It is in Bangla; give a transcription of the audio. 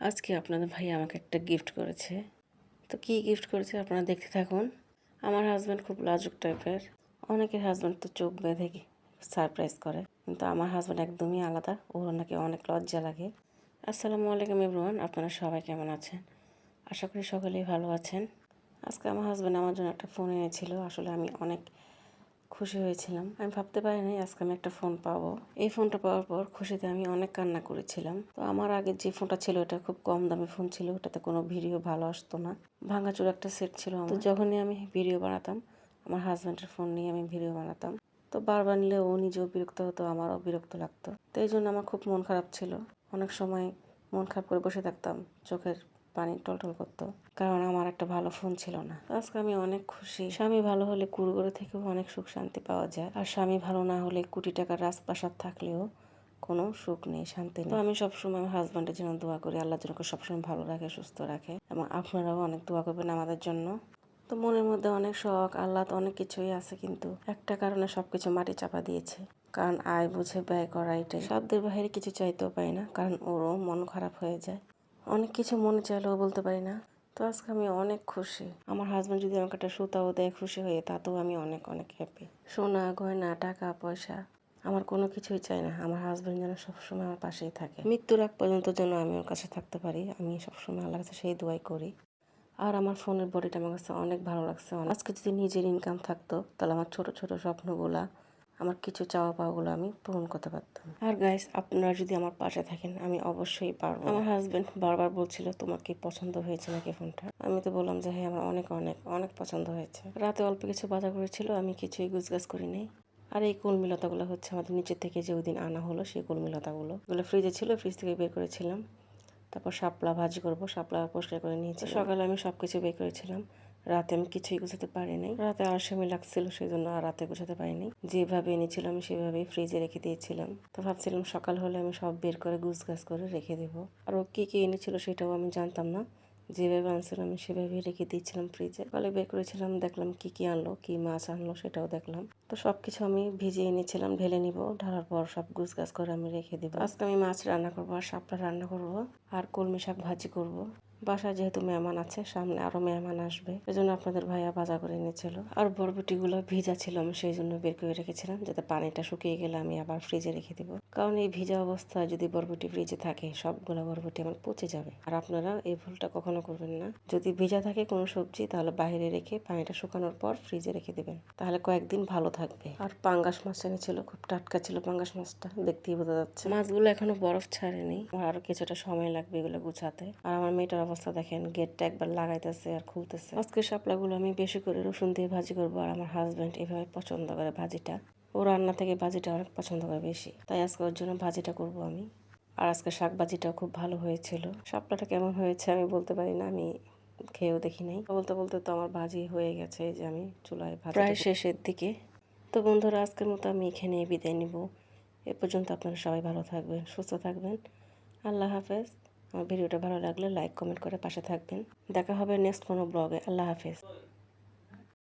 আজকে আপনাদের ভাই আমাকে একটা গিফট করেছে। তো কি গিফট করেছে আপনারা দেখতে থাকুন। আমার হাজব্যান্ড খুব লাজুক টাইপের অনেকের হাজব্যান্ড তো চোখ বেঁধে সারপ্রাইজ করে। কিন্তু আমার হাজব্যান্ড একদমই আলাদা। ওর নাকি অনেক লজ্জা লাগে। আসসালামু আলাইকুম ইব্রুয়ান আপনারা সবাই কেমন আছেন? আশা করি সকলেই ভালো আছেন। আজকে আমার হাজব্যান্ড আমার জন্য একটা ফোন এনেছিল। আসলে আমি অনেক খুশি হয়েছিলাম। আমি ভাবতে পারিনি আজকে আমি একটা ফোন পাবো। এই ফোনটা পাওয়ার পর খুশিতে আমি অনেক কান্না করেছিলাম। তো আমার আগে যে ফোনটা ছিল এটা খুব কম দামি ফোন ছিল। ওটাতে কোনো ভিডিও ভালো আসতো না। ভাঙাচুর একটা সেট ছিল আমার। তো যখনই আমি ভিডিও বানাতাম আমার হাজব্যান্ডের ফোন নিয়ে আমি ভিডিও বানাতাম। তো বারবার নিলে ও নিজেও বিরক্ত হতো আমারও বিরক্ত লাগতো। তো এই জন্য আমার খুব মন খারাপ ছিল। অনেক সময় মন খারাপ করে বসে থাকতাম চোখের পানি টলটল করতো। কারণ আমার একটা ভালো ফোন ছিল না। আজকে আমি অনেক খুশি। স্বামী ভালো হলে কুড়গড়ে থেকেও অনেক সুখ শান্তি পাওয়া যায়। আর স্বামী ভালো না হলে কোটি টাকার রাজপ্রাসাদ থাকলেও কোনো সুখ নেই, শান্তি নেই। তো আমি সবসময় আমার হাজব্যান্ডের জন্য দোয়া করি, আল্লাহ যেন সবসময় ভালো রাখে, সুস্থ রাখে এবং আপনারাও অনেক দোয়া করবেন আমাদের জন্য। তো মনের মধ্যে অনেক শখ আল্লাহ তো অনেক কিছুই আছে কিন্তু একটা কারণে সবকিছু মাটি চাপা দিয়েছে। কারণ আয় বুঝে ব্যয় করা এটাই। সাধ্যের বাইরে কিছু চাইতেও পাই না, কারণ ওরও মন খারাপ হয়ে যায়। অনেক কিছু মনে চাইলেও বলতে পারি না। তো আজকে আমি অনেক খুশি। আমার হাজব্যান্ড যদি আমাকে একটা সুতাও দেয় খুশি হয়ে, তাতেও আমি অনেক অনেক হ্যাপি সোনা, গয়না, টাকা, পয়সা, আমার কোনো কিছুই চাই না। আমার হাজব্যান্ড যেন সবসময় আমার পাশেই থাকে। মৃত্যুর আগ পর্যন্ত যেন আমি ওর কাছে থাকতে পারি। আমি সবসময় আল্লাহ কাছে সেই দোয়াই করি। আর আমার ফোনের বডিটা আমার কাছে অনেক ভালো লাগছে। আজকে যদি নিজের ইনকাম থাকতো, তাহলে আমার ছোট ছোট স্বপ্নগুলা আমার কিছু চাওয়া পাওয়াগুলো আমি পূরণ করতে পারতাম। আর গাইস আপনারা যদি আমার পাশে থাকেন, আমি অবশ্যই পারব। আমার হাজবেন্ড বারবার বলছিল, তোমার কি পছন্দ হয়েছে নাকি ফোনটা? আমি তো বললাম যে হ্যাঁ আমার অনেক অনেক অনেক পছন্দ হয়েছে। রাতে অল্প কিছু বাজার করেছিল, আমি কিছুই গুজগাছ করি নাই। আর এই কলমিলতাগুলো হচ্ছে আমাদের নিচের থেকে যে ওই দিন আনা হলো, সেই কলমিলতাগুলো। এগুলো ফ্রিজে ছিল ফ্রিজ থেকে বের করেছিলাম। তারপর শাপলা ভাজি করব, শাপলা পরিষ্কার করে নিয়েছি। সকালে আমি সব কিছু বের করেছিলাম। রাতে আমি কিছুই গুছাতে পারিনি রাতে আলসামি লাগছিল সেই জন্য আর রাতে গুছাতে পারিনি যেভাবে এনেছিলাম, সেভাবেই ফ্রিজে রেখে দিয়েছিলাম। তো ভাবছিলাম সকাল হলে আমি সব বের করে গুছ গাছ করে রেখে দেবো। আর ও কী কী এনেছিল সেটাও আমি জানতাম না। যেভাবে আনছিল আমি সেভাবে রেখে দিয়েছিলাম ফ্রিজে সকালে বের করেছিলাম, দেখলাম কি কি আনলো, কি মাছ আনলো সেটাও দেখলাম। তো সব কিছু আমি ভিজিয়ে এনেছিলাম, ঢেলে নিব। ঢালার পর সব গুছ গাছ করে আমি রেখে দেবো। আজকে আমি মাছ রান্না করব, আর শাপলা রান্না করব, আর কলমি শাক ভাজি করব। বাসায় যেহেতু মেহমান আছে, সামনে আরও মেহমান আসবে। এই জন্য আপনাদের ভাইয়া বাজার করে এনেছিল। আর বরবটিগুলো ভিজা ছিল, আমি সেই জন্য বের করে রেখেছিলাম, যাতে পানিটা শুকিয়ে গেলে আমি আবার ফ্রিজে রেখে দিব। কারণ এই ভিজা অবস্থায় যদি বরবটি ফ্রিজে থাকে, সবগুলো বরবটি আমার পচে যাবে। আর আপনারা এই ভুলটা কখনো করবেন না। যদি ভিজা থাকে কোনো সবজি, তাহলে বাইরে রেখে পানিটা শুকানোর পর ফ্রিজে রেখে দেবেন। তাহলে কয়েকদিন ভালো থাকবে। আর পাঙ্গাস মাছ এনেছিল, খুব টাটকা ছিল পাঙ্গাস মাছটা, দেখতেই বোঝা যাচ্ছে। মাছগুলো এখনও বরফ ছাড়েনি আমার আরও কিছুটা সময় লাগবে এগুলো গুছাতে। আর আমার মেয়েটার অবস্থা দেখেন গেটটা একবার লাগাইতেছে আর খুলতেছে। আজকে শাপলাগুলো আমি বেশি করে রসুন দিয়ে ভাজি করব আর আমার হাজব্যান্ড এভাবে পছন্দ করে ভাজিটা। ও রান্না থেকে ভাজিটা অনেক পছন্দ করে বেশি। তাই আজকে ওর জন্য ভাজিটা করব আমি। আর আজকে শাক ভাজিটাও খুব ভালো হয়েছিল। শাপলাটা কেমন হয়েছে আমি বলতে পারি না আমি খেয়েও দেখি নাই। বলতে বলতে তো আমার ভাজি হয়ে গেছে যে আমি চুলায় ভাজি প্রায় শেষের দিকে। তো বন্ধুরা আজকের মতো আমি এখানে বিদায় নিব। এ পর্যন্ত আপনারা সবাই ভালো থাকবেন সুস্থ থাকবেন। আল্লাহ হাফেজ। ভিডিওটা ভালো লাগলে লাইক কমেন্ট করে পাশে থাকবেন। দেখা হবে নেক্সট কোনো ব্লগে আল্লাহ হাফেজ।